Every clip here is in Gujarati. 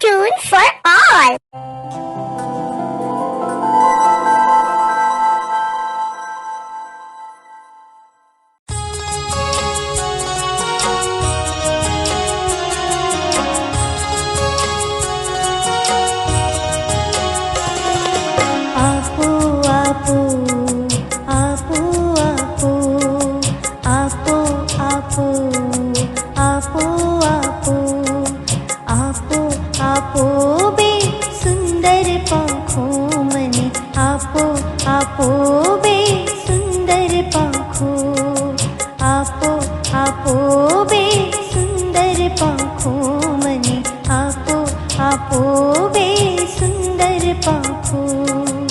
tune for all. Apo, apo, apo, apo, apo. पापो वे सुन्दर पापो।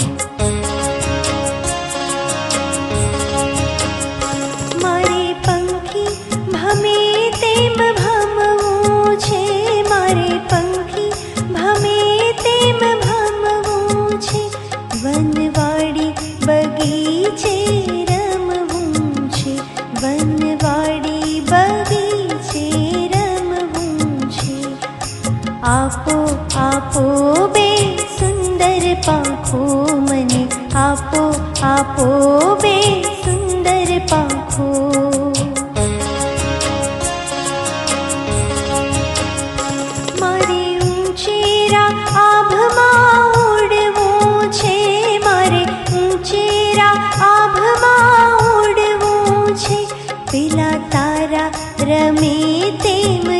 આપો આપો બે સુંદર પાંખો મને આપો આપો બે સુંદર પાંખો મારે ઊંચેરા આભમાં ઉડવું છે મારે ઊંચેરા આભમાં ઉડવું છે પેલા તારા રમે તેમ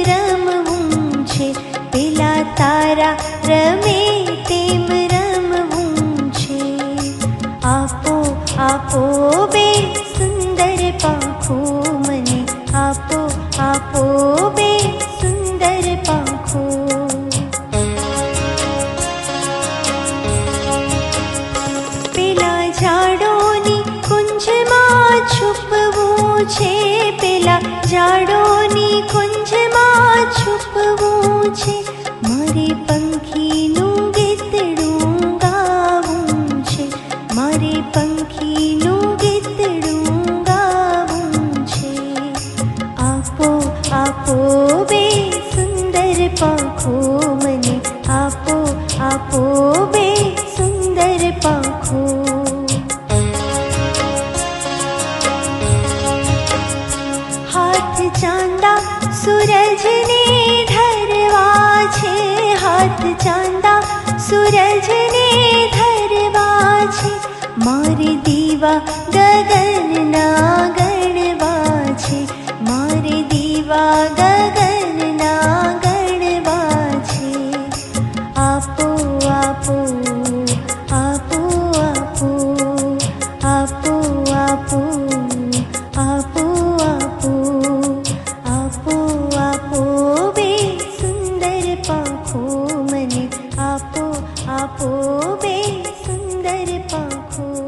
આપો આપો બે સુંદર પાંખો મને આપો આપો બે સુંદર પાંખો. પેલા ઝાડોની કુંજમાં છુપવું છે, પેલા ઝાડોની કુંજમાં છુપવું છે. મારી પંખીનું પાંખો મને આપો આપો બે સુંદર પાંખો હાથ ચાંદા સૂરજને ધરવા છે હાથ ચાંદા સૂરજને ધરવા છે મારી દીવા ગગનના Mm-hmm.